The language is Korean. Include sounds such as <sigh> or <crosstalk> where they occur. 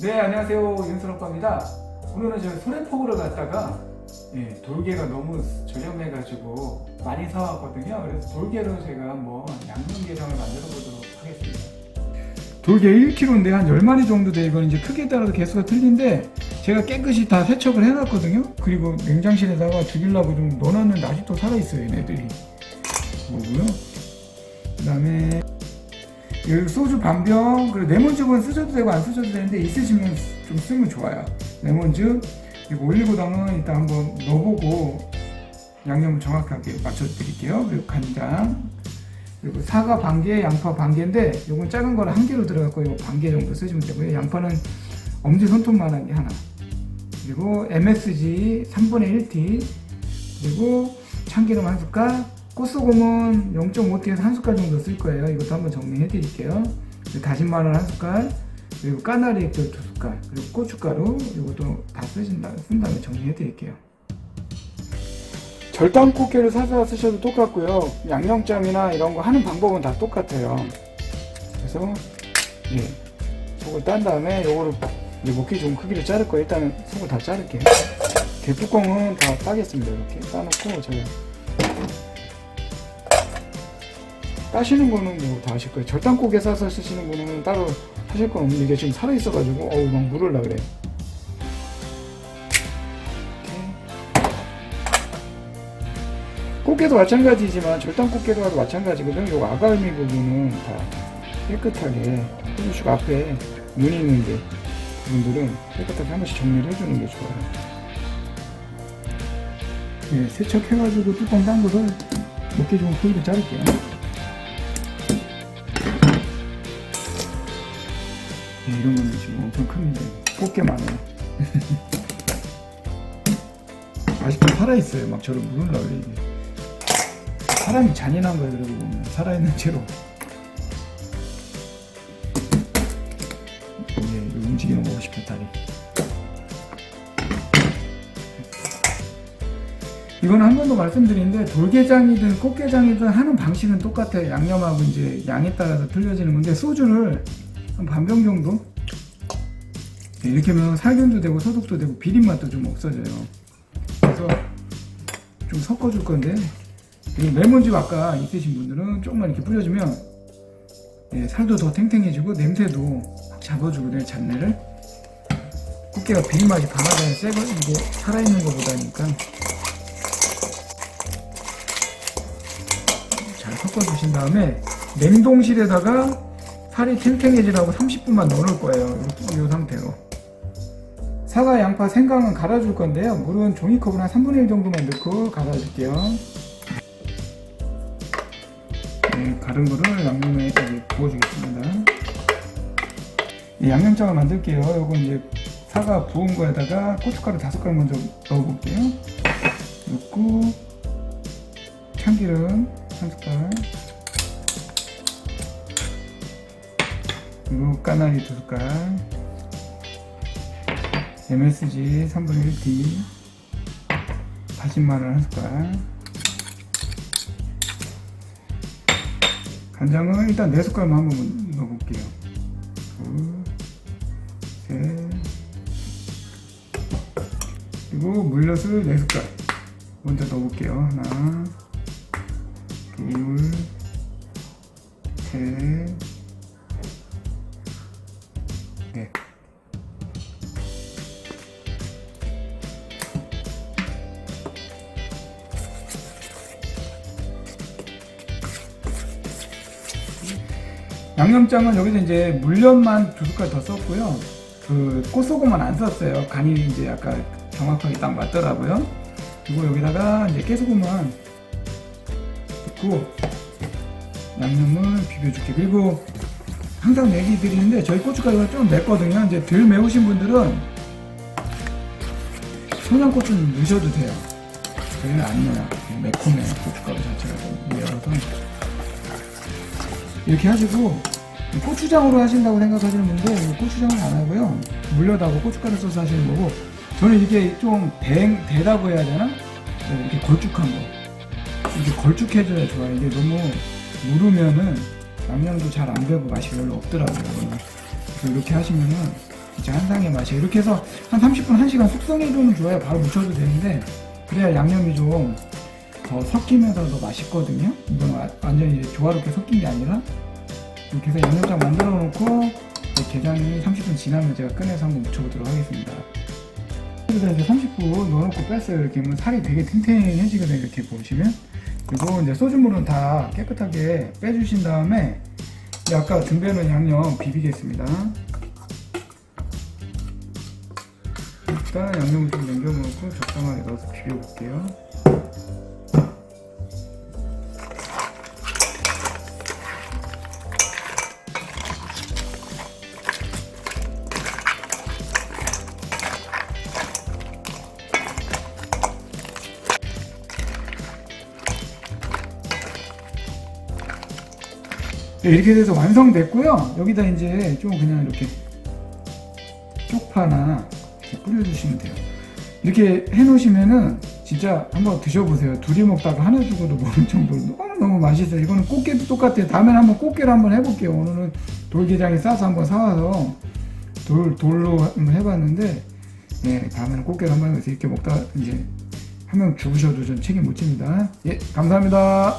네, 안녕하세요. 윤수록빠입니다. 오늘은 저희 소래포구를 갔다가 예, 돌게가 너무 저렴해가지고 많이 사왔거든요. 그래서 돌게로 제가 한번 양념게장을 만들어 보도록 하겠습니다. 돌게 1kg인데 한 10마리 정도 되고 이제 크기에 따라서 개수가 틀린데 제가 깨끗이 다 세척을 해놨거든요. 그리고 냉장실에다가 죽일라고 좀 넣어놨는데 아직도 살아있어요, 얘네들이. 뭐고요? 그 다음에 소주 반병 그리고 레몬즙은 쓰셔도 되고 안 쓰셔도 되는데 있으시면 좀 쓰면 좋아요. 레몬즙 그리고 올리고당은 일단 한번 넣어보고 양념을 정확하게 맞춰드릴게요. 그리고 간장 그리고 사과 반 개, 양파 반 개인데 이건 작은 거는 한 개로 들어갔고 이거 반 개 정도 쓰시면 되고요. 양파는 엄지 손톱만한 게 하나. 그리고 MSG 3분의 1티 그리고 참기름 한 숟갈 꽃소금은 0.5티에서 한 숟갈 정도 쓸 거예요. 이것도 한번 정리해 드릴게요. 그리고 다진 마늘 한 숟갈, 그리고 까나리 액젓 두 숟갈, 그리고 고춧가루 이것도 다 쓰신 다, 쓴 다음에 정리해 드릴게요. 절단 꽃게를 사서 쓰셔도 똑같고요. 양념장이나 이런 거 하는 방법은 다 똑같아요. 그래서 예, 속을 딴 다음에 요거를 먹기 좋은 크기로 자를 거예요. 일단은 속을 다 자를게요. 개뚜껑은 다 따겠습니다. 이렇게 따놓고 제가 따시는 거는 뭐다 하실 거예요. 절단고개 싸서 쓰시는 분은 따로 하실 건 없는데 이게 지금 살아 있어가지고 어우 막 물을라 그래. 꽃게도 마찬가지지만 절단 꽃게도 와도 마찬가지거든요. 요 아가미 부분은 다 깨끗하게 해주시고 앞에 눈이 있는데 그분들은 깨끗하게 한 번씩 정리를 해주는 게 좋아요. 예, 세척해가지고 뚜껑 딴 것을 먹기 좋은 크기로 자를게요. 이런 거는 지금 엄청 큽니다. 꽃게 많아요. <laughs> 아직도 살아있어요. 막 저를 물으려고 그래, 이게. 사람이 잔인한 거예요, 그러고 보면. 살아있는 채로. 예, 움직이는 거 보고 싶어, 다리. 이건 한 번 더 말씀드리는데 돌게장이든 꽃게장이든 하는 방식은 똑같아요. 양념하고 이제 양에 따라서 틀려지는 건데 소주를 한 반병 정도? 네, 이렇게 하면 살균도 되고 소독도 되고 비린 맛도 좀 없어져요. 그래서 좀 섞어 줄 건데 그리고 레몬즙 아까 있으신 분들은 조금만 이렇게 뿌려주면 예, 살도 더 탱탱해지고 냄새도 확 잡아주거든요 잡내를. 꽃게가 비린 맛이 강하다는 새거 이게 살아있는 것보다니까. 잘 섞어주신 다음에 냉동실에다가 살이 탱탱해지라고 30분만 넣어놓을 거예요. 이, 이 상태로. 사과, 양파, 생강은 갈아줄 건데요. 물은 종이컵을 한 3분의 1 정도만 넣고 갈아줄게요. 네, 갈은 거를 양념에 이제 부어주겠습니다. 네, 양념장을 만들게요. 요거 이제 사과 부은 거에다가 고춧가루 다섯 갈 먼저 넣어볼게요. 넣고 참기름 한 숟갈 그리고 까나리 두 숟갈. MSG 3분의 1티. 다진 마늘 한 숟갈. 간장을 일단 네 숟갈만 한번 넣어볼게요. 둘셋. 그리고 물엿을 네 숟갈 먼저 넣어볼게요. 하나 둘 셋, 양념장은 여기서 이제 물엿만 두 숟갈 더 썼고요. 그 꽃소금은 안 썼어요. 간이 이제 아까 정확하게 딱 맞더라고요. 그리고 여기다가 이제 깨소금만 넣고 양념을 비벼줄게. 그리고 항상 얘기 드리는데 저희 고춧가루가 좀 맵거든요. 이제 덜 매우신 분들은 청양고추 넣으셔도 돼요. 저희는 안 넣어요. 매콤해 고춧가루 자체가 이렇게 하시고 고추장으로 하신다고 생각하시는 분들 고추장을 안 하고요. 물엿하고 고춧가루 써서 하시는 거고 저는 이게 좀 대, 대다고 해야 되나? 이렇게 걸쭉한 거. 이게 걸쭉해져야 좋아요. 이게 너무 무르면은 양념도 잘 안 배고 맛이 별로 없더라고요. 그래서 이렇게 하시면은 진짜 한상의 맛이 이렇게 해서 한 30분 1시간 숙성해두면 좋아요 바로 무쳐도 되는데 그래야 양념이 좀 더 섞이면서 더 맛있거든요. 이건 와- 완전히 조화롭게 섞인 게 아니라 이렇게 해서 양념장 만들어 놓고 게장이 30분 지나면 제가 꺼내서 한번 무쳐보도록 하겠습니다. 여기다 이제 30분 넣어놓고 뺐어요. 이렇게 하면 살이 되게 탱탱해지거든요. 이렇게 보시면. 그리고 이제 소주물은 다 깨끗하게 빼주신 다음에 이 아까 등배는 양념 비비겠습니다. 일단 양념을 좀 남겨놓고 적당하게 넣어서 비벼볼게요 이렇게 돼서 완성됐고요. 여기다 이제 좀 그냥 이렇게 쪽파나 이렇게 뿌려주시면 돼요. 이렇게 해놓으시면은 진짜 한번 드셔보세요. 둘이 먹다가 하나 두고도 모를 정도로 너무너무 맛있어요. 이거는 꽃게도 똑같아요. 다음에는 한번 꽃게를 한번 해볼게요. 오늘은 돌게장에 싸서 한번 사와서 돌, 돌로 한번 해봤는데 예, 다음에는 꽃게를 한번 해서 이렇게 먹다가 이제 한 명 죽으셔도 전 책임 못 집니다. 예, 감사합니다.